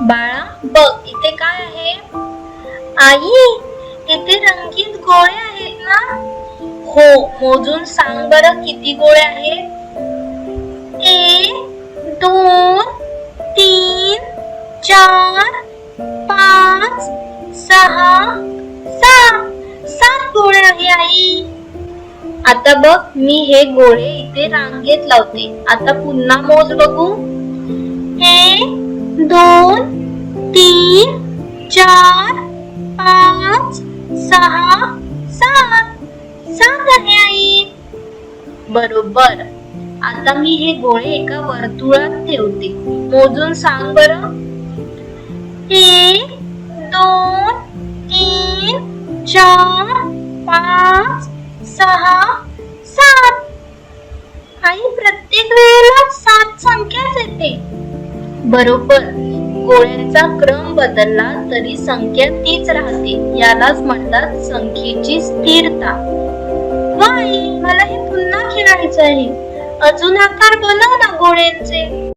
बाळा बघ इथे काय आहे? आई इथे रंगीत गोळे आहेत ना? हो मोजून सांग बरं किती गोळे आहेत. एक दोन तीन चार पाच सहा सात सात गोळे आहे आई. आता बघ मी हे गोळे इथे रांगेत लावते. आता पुन्हा मोज बघू. एक पाच सहा सात सात झाले आई बरोबर आता मी हे गोळे एका वर्तुळात ठेवते मोजून सांग बर एक दोन तीन चार पाच सहा सात आई प्रत्येक वेळेला सात संख्याच येते बरोबर गोळ्यांचा क्रम बदलला तरी संख्या तीच राहते. यालाच म्हणतात संख्येची स्थिरता. वाई मला हे पुन्हा खेळायचं आहे अजून आकार बनव ना गोळ्यांचे.